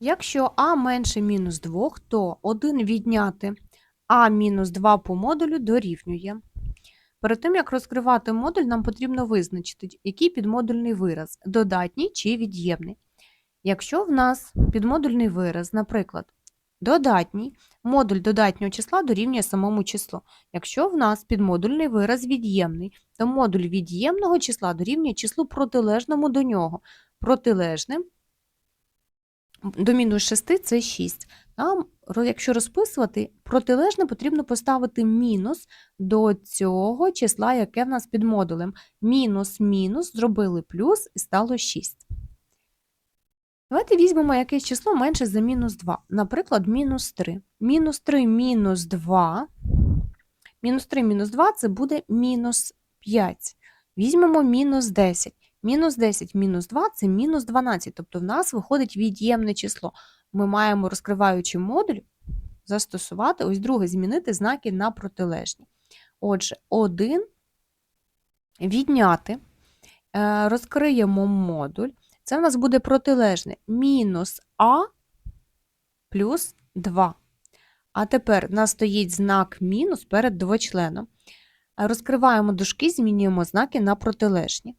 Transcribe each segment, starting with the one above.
Якщо а менше мінус 2, то 1 відняти а мінус 2 по модулю дорівнює. Перед тим, як розкривати модуль, нам потрібно визначити, який підмодульний вираз – додатній чи від'ємний. Якщо в нас підмодульний вираз, наприклад, додатній, модуль додатнього числа дорівнює самому числу. Якщо в нас підмодульний вираз від'ємний, то модуль від'ємного числа дорівнює числу протилежному до нього. Протилежним до мінус 6 це 6. Нам, якщо розписувати, протилежне потрібно поставити мінус до цього числа, яке в нас під модулем. Мінус, мінус, зробили плюс і стало 6. Давайте візьмемо якесь число менше за мінус 2. Наприклад, мінус 3. Мінус 3 мінус 2. Мінус 3 мінус 2 це буде мінус 5. Візьмемо мінус 10. Мінус 10 мінус 2 це мінус 12. Тобто в нас виходить від'ємне число. Ми маємо, розкриваючи модуль, застосувати, ось друге, змінити знаки на протилежні. Отже, 1 відняти, е, розкриємо модуль. Це в нас буде протилежне мінус а плюс 2. А тепер в нас стоїть знак мінус перед двочленом. Розкриваємо дужки, змінюємо знаки на протилежні.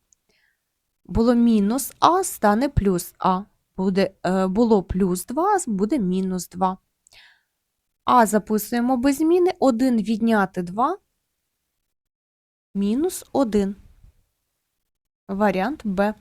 Було мінус а, стане плюс а. Буде, е, було плюс 2, буде мінус 2. А записуємо без зміни. 1 відняти 2 мінус 1. Варіант Б.